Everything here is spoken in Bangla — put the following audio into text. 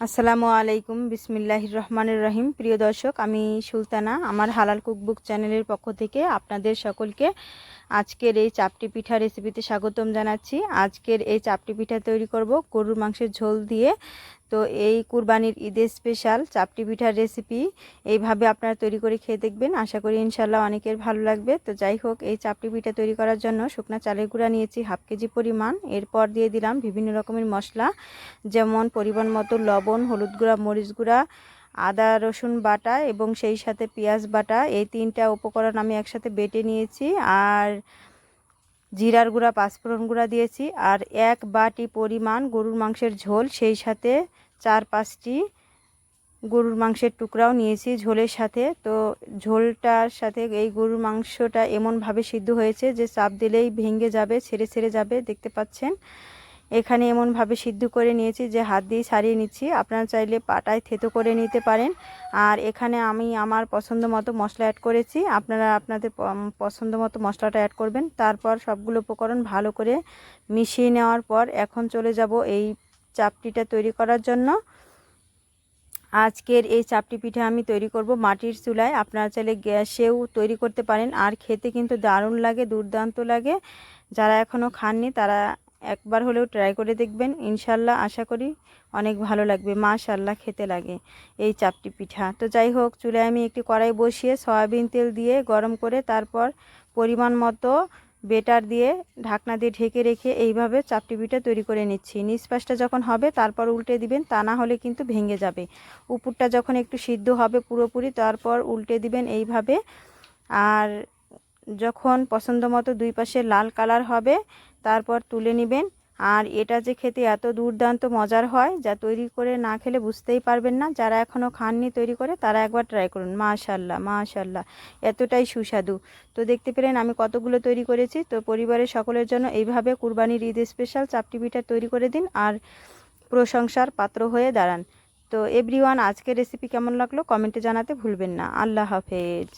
আসসালামু আলাইকুম, বিসমিল্লাহির রহমানুর রহিম। প্রিয় দর্শক, আমি সুলতানা, আমার হালাল কুকবুক চ্যানেলের পক্ষ থেকে আপনাদের সকলকে আজকের এই চাপটি পিঠা রেসিপিতে স্বাগতম জানাচ্ছি। আজকের এই চাপটি পিঠা তৈরি করব গরুর মাংসের ঝোল দিয়ে। তো এই কুরবানির ঈদের স্পেশাল চাপটি পিঠার রেসিপি এইভাবে আপনারা তৈরি করে খেয়ে দেখবেন। আশা করি ইনশাল্লাহ অনেকের ভালো লাগবে। তো যাই হোক, এই চাপটি পিঠা তৈরি করার জন্য শুকনো চালের গুঁড়া নিয়েছি হাফ কেজি পরিমাণ। এরপর দিয়ে দিলাম বিভিন্ন রকমের মশলা, যেমন পরিমাণ মতো লবণ, হলুদ গুঁড়া, মরিচ গুঁড়া, আদা, রসুন বাটা এবং সেই সাথে পেঁয়াজ বাটা। এই তিনটা উপকরণ আমি একসাথে বেটে নিয়েছি আর জিরার গুঁড়া, পাঁচফোড়ন গুঁড়া দিয়েছি। আর এক বাটি পরিমাণ গরুর মাংসের ঝোল, সেই সাথে চার পাঁচটি গরুর মাংসের টুকরাও নিয়েছি ঝোলের সাথে। তো ঝোলটার সাথে এই গরুর মাংসটা এমনভাবে সিদ্ধ হয়েছে যে চাপ দিলেই ভেঙে যাবে, ছেড়ে ছেড়ে যাবে, দেখতে পাচ্ছেন? এখানে এমনভাবে সিদ্ধ করে নিয়েছি যে হাত দিয়ে ছাড়িয়ে নিচ্ছি। আপনারা চাইলে পাটায় থেতো করে নিতে পারেন। আর এখানে আমি আমার পছন্দ মতো মশলা অ্যাড করেছি। আপনারা আপনাদের পছন্দ মতো মশলাটা অ্যাড করবেন। তারপর সবগুলো উপকরণ ভালো করে মিশিয়ে নেওয়ার পর এখন চলে যাব এই চাপটিটা তৈরি করার জন্য। আজকের এই চাপটি পিঠা আমি তৈরি করব মাটির চুলায়। আপনারা চাইলে গ্যাসেও তৈরি করতে পারেন। আর খেতে কিন্তু দারুণ লাগে, দুর্দান্ত লাগে। যারা এখনও খাননি, তারা একবার হলেও ট্রাই করে দেখবেন। ইনশাল্লাহ আশা করি অনেক ভালো লাগবে। মাশাল্লাহ, খেতে লাগে এই চাপটি পিঠা। তো যাই হোক, চুলায় আমি একটি কড়াই বসিয়ে সয়াবিন তেল দিয়ে গরম করে তারপর পরিমাণ মতো বেটার দিয়ে ঢাকনা দিয়ে ঢেকে রেখে এইভাবে চাপটি পিঠা তৈরি করে নিচ্ছি। নিচ পাশটা যখন হবে তারপর উল্টে দিবেন, তা না হলে কিন্তু ভেঙে যাবে। উপরটা যখন একটু সিদ্ধ হবে পুরোপুরি, তারপর উল্টে দিবেন এইভাবে। আর যখন পছন্দ মতো দুই পাশে লাল কালার হবে, তারপর তুলে নেবেন। আর এটা যে খেতে এত দুর্দান্ত মজার হয়, যা তৈরি করে না খেলে বুঝতেই পারবেন না। যারা এখনও খাননি তৈরি করে, তারা একবার ট্রাই করুন। মাশাল্লাহ মাশাল্লাহ, এতটাই সুস্বাদু। তো দেখতে পেলেন আমি কতগুলো তৈরি করেছি। তো পরিবারের সকলের জন্য এইভাবে কুরবানির ঈদ স্পেশাল চাপটি পিঠা তৈরি করে দিন আর প্রশংসার পাত্র হয়ে দাঁড়ান। তো এভরিওয়ান আজকের রেসিপি কেমন লাগল? কমেন্টে জানাতে ভুলবেন না। আল্লাহ হাফেজ।